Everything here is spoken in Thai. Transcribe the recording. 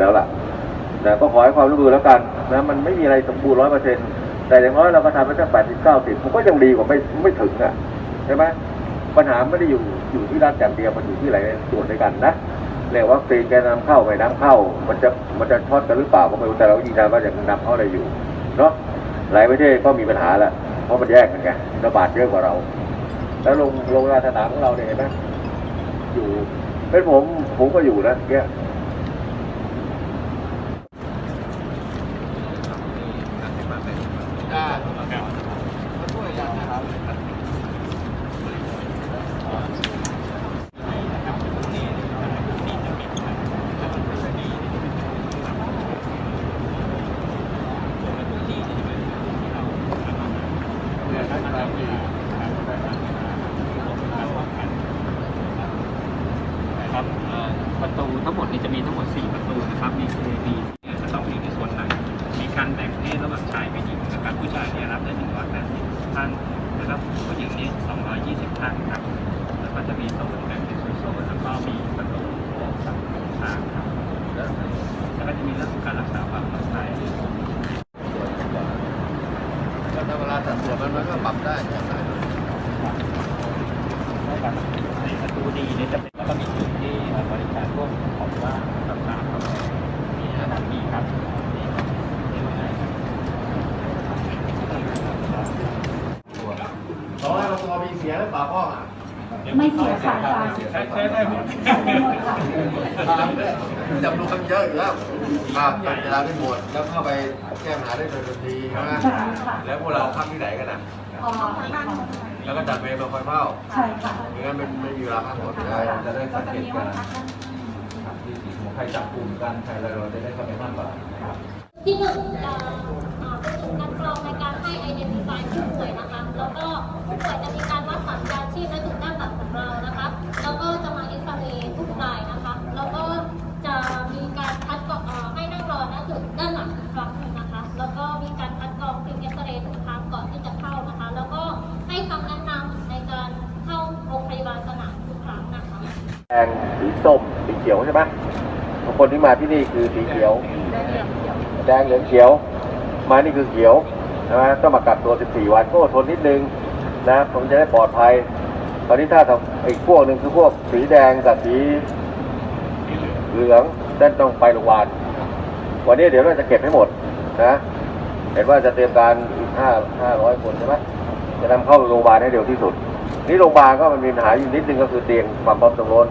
แล้วล่ะนะก็ขอให้ความร่วมมือแล้วกันนะมันไม่มีอะไรสมบูรณ์ร้อยเปอร์เซ็นต์แต่อย่างน้อยเราก็ทำไปสักแปดสิบเก้าสิบมันก็ยังดีกว่าไม่ไม่ถึงอะใช่ไหมปัญหาไม่ได้อยู่อยู่ที่รัฐอย่างเดียวมันอยู่ที่หลายส่วนด้วยกันนะเรียกว่าวัคซีแกนำเข้าไม่นำเข้า มันจะมันจะช็อตกันหรือเปล่าก็ไม่รู้แต่เรายืนยันว่าอย่างนำเข้าได้อยู่เนาะหลายประเทศก็มีปัญหาแล้วเพราะมันแยกกันไงระบาดเยอะกว่าเรา แล้วลงลงราสนามของเราเนี่ยเห็นไหมอยู่เป็นผมผมก็อยู่นะเนี้ย ครับประตูทั้งหมดนี่จะมีทั้งหมด 4 ประตูนะครับ มี A B เนี่ยจะต้องอยู่ในส่วนไหน มีการแบ่งเพศระหว่างนะครับ ผู้ชายเนี่ยรับได้180ท่านนะครับผู้หญิงนี่220ท่านครับ แล้วก็จะ มีโซนแบ่งเป็นโซนแล้วก็มีประตูโถงสามทางครับแล้วก็จะมีเรื่องของการรักษาความปลอดภัยก็เวลาสัดส่วนมันมันก็ปรับได้ใช่ไหมนะครับในประตูดีเนี่ยจะเป็นแล้วก็มีจุดที่บริการพวกของว่าต่างๆมีขนาดนี้ครับนี่ครับนี่ว่าไงครับตอนแรกเราตัวมีเสียหรือเปล่าพ่ออะ ไม่เสียค่ะอาจารย์ใช้ใช้ได้หมดหมดค่ะจำนวนกันเยอะอยู่แล้วครับจัดเวลาได้หมดแล้วเข้าไปแก้ปัญหาได้โดยทันทีใช่ไหมแล้วพวกเราพักที่ไหนกันอะแล้วก็จัดเวรมาคอยเฝ้าใช่ค่ะไม่งั้นมันไม่มีเวลาพักผ่อนได้จะได้สังเกตการที่สีของใครจับกลุ่มกันใครอะไรเราจะได้เข้าไปมากกว่านะครับที่หนึ่งเอ่อเป็นจุดคัดกรองในการให้ identify ผู้ป่วยนะคะ แล้วก็ผู้ป่วยจะมีการ แดงสีส้มสีเขียวใช่ไหมคนที่มาที่นี่คือสีเขียว แดงเหลืองเขียว มานี่คือเขียวใช่ไหมต้องมากักตัว 14 วันก็อดทนนิดนึงนะผมจะได้ปลอดภัย ตอนนี้ถ้าทำอีกพวกหนึ่งคือพวกสีแดงกับสีเหลืองนั่นต้องไปโรงพยาบาลวันนี้เดี๋ยวเราจะเก็บให้หมดนะเห็นว่าจะเตรียมการอีกห้าห้าร้อยคนใช่ไหมจะนำเข้าโรงพยาบาลให้เร็วที่สุด นี่โรงพยาบาลก็มันมีปัญหาอยู่นิดนึงก็คือเตียงความพร้อมจำนวน